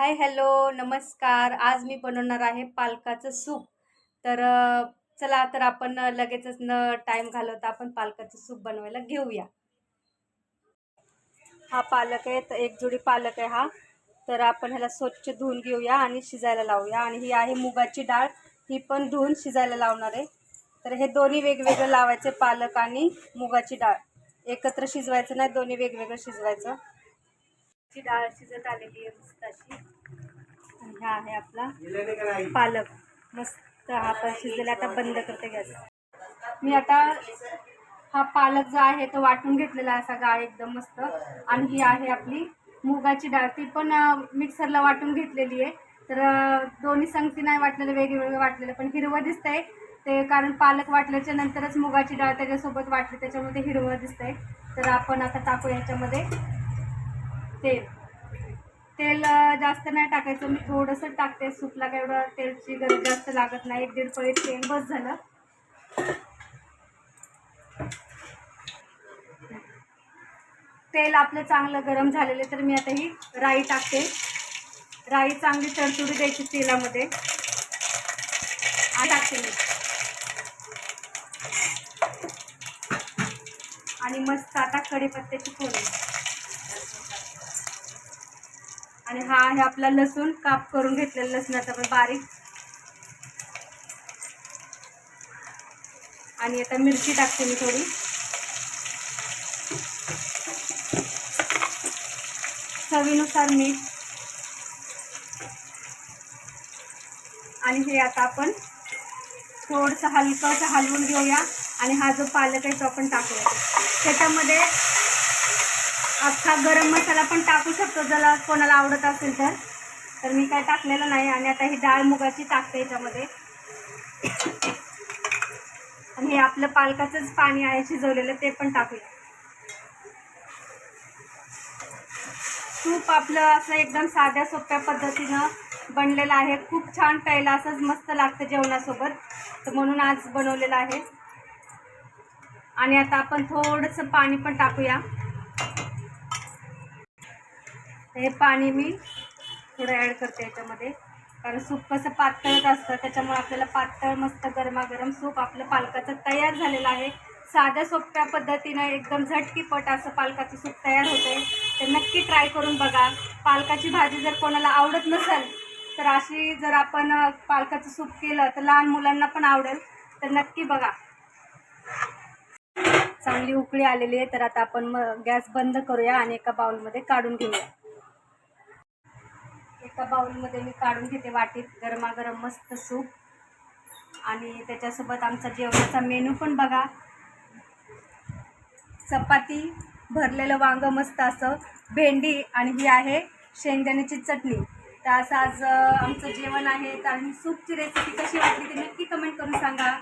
Hi hello नमस्कार. आज मी बनवणार आहे पालकाचं सूप. तर चला तर आपण लगेचच न टाईम घालवता आपण पालकाचं सूप बनवायला घेऊया. हा पालक आहे तर एक जोडी पालक आहे हा. तर आपण ह्याला स्वच्छ धुवून घेऊया आणि शिजायला लावूया. आणि ही आहे मुगाची डाळ. ही पण धुवून शिजायला लावणार आहे. तर हे दोन्ही वेगवेगळं लावायचे पालक आणि मुगाची डाळ. एकत्र शिजवायचं नाही दोन्ही वेगवेगळं शिजवायचं. ची डाळ शिजत आलेली आहे मस्त अशी आणि हा आहे आपला पालक. मस्त हा पण शिजलेला आता बंद करते गॅस. मी आता हा पालक जो आहे तो वाटून घेतलेला आहे असा गाळ एकदम मस्त. आणि ही आहे आपली मुगाची डाळ. ती पण मिक्सरला वाटून घेतलेली आहे. तर दोन्ही संगती नाही वाटलेलं वेगवेगळं वाटलेलं पण हिरवं दिसतंय. ते कारण पालक वाटल्याच्या नंतरच मुगाची डाळ त्याच्यासोबत वाटली त्याच्यामुळे ते हिरवं दिसतंय. तर आपण आता टाकू याच्यामध्ये. तेल. तेल जास्त नाही टाकायचं. मी थोडंसं टाकते. सूपला काय एवढं तेलची गरज जास्त लागत नाही. एक दीड पळी तेल बस झालं. तेल आपलं चांगलं गरम झालेलं तर मी आता ही राई टाकते. राई चांगली तडतुडी द्यायची तेलामध्ये. टाकते मी. आणि मस्त आता कढीपत्त्याची फोडणी. आणि हा आहे आपला लसूण काप करून घेतलेला लसणाचा पण बारीक. आणि आता मिरची टाकते मी थोडी. चवीनुसार मीठ. आणि हे आता आपण थोडंसं हलकंसं हलवून घेऊया. आणि हा जो पालक आहे तो आपण टाकूया. त्याच्यामध्ये अख्खा गरम मसाला पण टाकू शकतो जर कोणाला आवडत असेल तर. तर मी काय टाकलेलं नाही आणि आता ही डाळ मुगाची टाकते याच्यामध्ये. आणि हे आपलं पालकाचंच पाणी आहे शिजवलेलं ते पण टाकूया. सूप आपलं असं एकदम साध्या सोप्या पद्धतीनं बनलेलं आहे. खूप छान प्यायला असंच मस्त लागतं जेवणासोबत. तर म्हणून आज बनवलेलं आहे. आणि आता आपण थोडंसं पाणी पण टाकूया. हे पाणी मी थोडं ॲड करते याच्यामध्ये. कारण सूप कसं पातळच असतं त्याच्यामुळे आपल्याला पातळ मस्त गरमागरम सूप आपलं पालकाचं तयार झालेलं आहे. साध्या सोप्या पद्धतीनं एकदम झटकीपट असं पालकाचं सूप तयार होते तर नक्की ट्राय करून बघा. पालकाची भाजी जर कोणाला आवडत नसेल तर अशी जर आपण पालकाचं सूप केलं तर लहान मुलांना पण आवडेल. तर नक्की बघा. चांगली उकळी आलेली आहे तर आता आपण मग गॅस बंद करूया आणि एका बाउलमध्ये काढून घेऊया. एका बाउलमध्ये मी काढून घेते वाटीत गरमागरम मस्त सूप. आणि त्याच्यासोबत आमचा जेवणाचा मेनू पण बघा. चपाती भरलेलं वांगं मस्त असं भेंडी आणि ही आहे शेंगदाण्याची चटणी. तर असं आज आमचं जेवण आहे. तर सूपची रेसिपी कशी वाटली ते नक्की कमेंट करून सांगा.